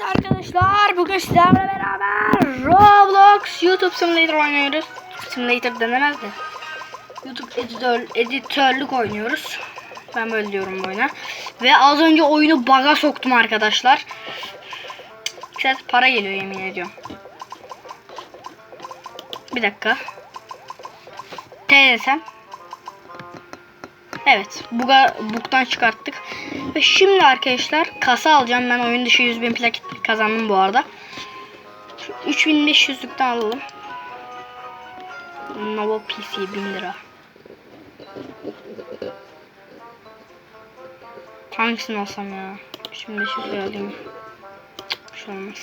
Evet arkadaşlar bugün sizlerle beraber Roblox YouTube Simulator oynuyoruz. Simulator denemez de. YouTube editör, editörlük oynuyoruz. Ben böyle diyorum bu oyuna. Ve az önce oyunu baga soktum arkadaşlar. Ses para geliyor yemin ediyorum. Bir dakika. T desem. Evet. Buga, bug'dan çıkarttık. Ve şimdi arkadaşlar kasa alacağım. Ben oyun dışı 100 bin plaket kazandım bu arada. Şu 3500'lükten alalım. Nova PC 1000 lira. Hangisini alsam ya? 3500 lira alayım. Şey olmaz.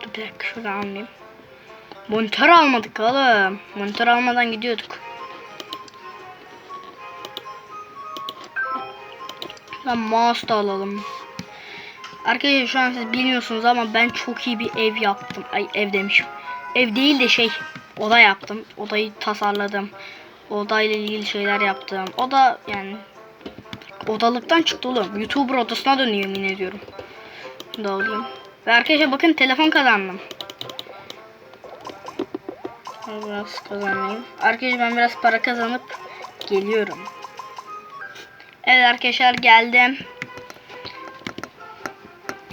Dur bir dakika şuradan almayayım. Monitör almadık oğlum. Monitör almadan gidiyorduk. Lan mouse da alalım. Arkadaşlar şu an siz bilmiyorsunuz ama ben çok iyi bir ev yaptım. Ay ev demişim. Ev değil de şey oda yaptım. Odayı tasarladım. Odayla ilgili şeyler yaptım. Oda yani odalıktan çıktı oğlum. YouTuber odasına dönüyor yemin ediyorum. Şimdi alayım. Ve arkadaşlar bakın telefon kazandım. Biraz kazanayım. Arkadaşlar ben biraz para kazanıp geliyorum. Evet arkadaşlar geldim.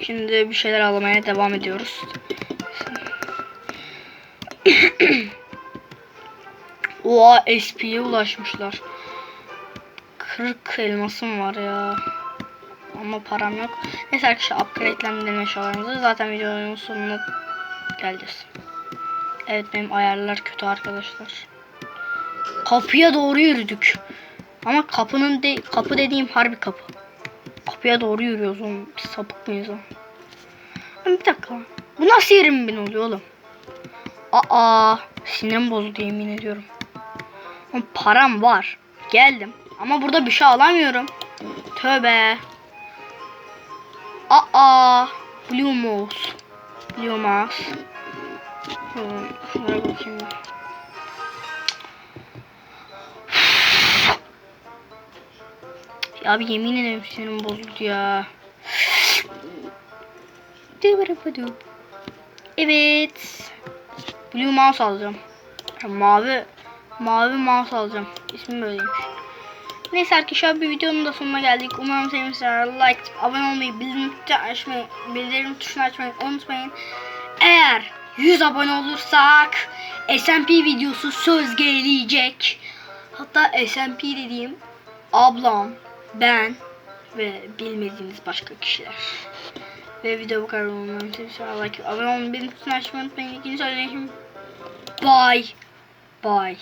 Şimdi bir şeyler almaya devam ediyoruz. Oha SP'ye ulaşmışlar. 40 elmasım var ya. Ama param yok. Neyse arkadaşlar upgrade'lendirelim eşyalarımızı. Zaten videonun sonuna geleceğiz. Evet benim ayarlar kötü arkadaşlar. Kapıya doğru yürüdük. Ama kapının de kapı dediğim harbi kapı. Kapıya doğru yürüyoruz oğlum. Biz sapık mıyız o? Bir dakika. Bu nasıl 20 bin oluyor oğlum? Aa, sinirim bozuldu yemin ediyorum. Oğlum, param var. Geldim. Ama burada bir şey alamıyorum. Tövbe. Aa, Blue Mouse. Blue Mouse. Şuraya bakayım. Ya abi yemin ederim sinirim bozuldu ya. Evet. Blue mouse alacağım. Mavi mavi mouse alacağım. İsmi böyleymiş. Neyse arkadaşlar bir videonun da sonuna geldik. Umarım sevmişsiniz. Like, abone olmayı, bildirim açmayı, bildirim tuşunu açmayı unutmayın. Eğer 100 abone olursak SMP videosu söz gelecek. Hatta SMP dediğim ablam, ben ve bilmediğiniz başka kişiler. Ve video bu kadar olmalı. Like, abone olmayı, bildirim tuşunu açmayı unutmayın. İkinci söyleşim. Bye. Bye.